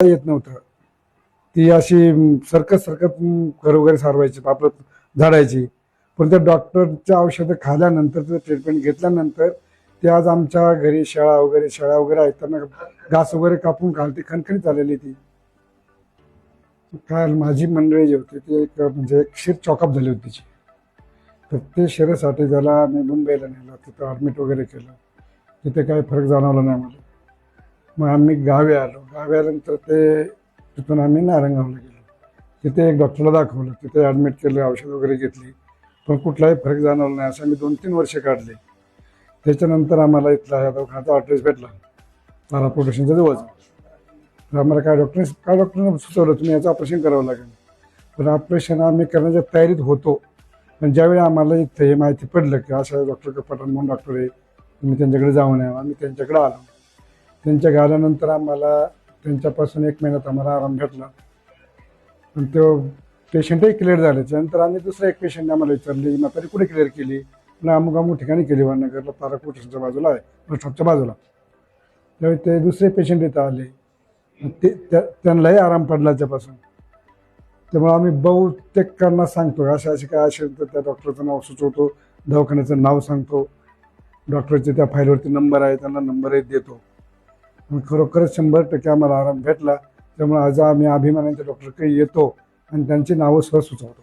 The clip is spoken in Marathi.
येत नव्हतं. ती अशी सरकत सरकत घर वगैरे सारवायची आपलं झाडायची. पण त्या डॉक्टरच्या औषधं खाल्यानंतर ट्रीटमेंट घेतल्यानंतर ते आज आमच्या घरी शाळा वगैरे शाळा वगैरे आहेत त्यांना घास वगैरे कापून घालते खणखणीत आलेली ती. काल माझी मंडळी जी होती ती एक म्हणजे एक शिर चॉकअप झाली होती तिची. तर ते शिरेसाठी त्याला मी मुंबईला नेलं तिथं ॲडमिट वगैरे केलं. तिथे काही फरक जाणवला नाही मला मग आम्ही गावी आलो. गावी आल्यानंतर ते तिथून आम्ही नारंगावला गेलो. तिथे एक डॉक्टरला दाखवलं. तिथे ॲडमिट केलं औषध वगैरे घेतली. पण कुठलाही फरक जाणवला नाही. असं आम्ही दोन तीन वर्ष काढले. त्याच्यानंतर आम्हाला इथला या दवाखान्याचा ॲड्रेस भेटला. तारा प्रोटेक्शनच्या जवळचा तर आम्हाला काय डॉक्टरने काय डॉक्टरने सुचवलं तुम्ही याचं ऑपरेशन करावं लागेल. पण ऑपरेशन आम्ही करण्याच्या तयारीत होतो. पण ज्यावेळी आम्हाला इथं हे माहिती पडलं की अशा डॉक्टर कपाटन म्हणून डॉक्टर आहे तुम्ही त्यांच्याकडे जाऊन या आम्ही त्यांच्याकडे आलो. त्यांच्या गाल्यानंतर आम्हाला त्यांच्यापासून एक महिन्यात आम्हाला आराम भेटला. पण तो पेशंटही क्लिअर झाले. नंतर आम्ही दुसऱ्या एक पेशंटने आम्हाला विचारली म्हातारी कुठे क्लिअर केली? ना अमुक अमुक ठिकाणी केली वानगरला ताराकोटेशनच्या बाजूला आहे बसस्टॉपच्या बाजूला. त्यावेळी ते दुसरे पेशंट इथं आले. ते त्या- त्यांनाही आराम पडला त्यापासून. त्यामुळे आम्ही बहुतेकांना सांगतो असे असे काय असेल तर त्या डॉक्टरचं नाव सुचवतो दवाखान्याचं नाव सांगतो. डॉक्टरचे त्या फाईलवरती नंबर आहे त्यांना नंबरही देतो. खरोखरच शंभर टक्के आम्हाला आराम भेटला. त्यामुळे आज आम्ही अभिमानाच्या डॉक्टरकडे येतो आणि त्यांची नावं सहज सुचवतो.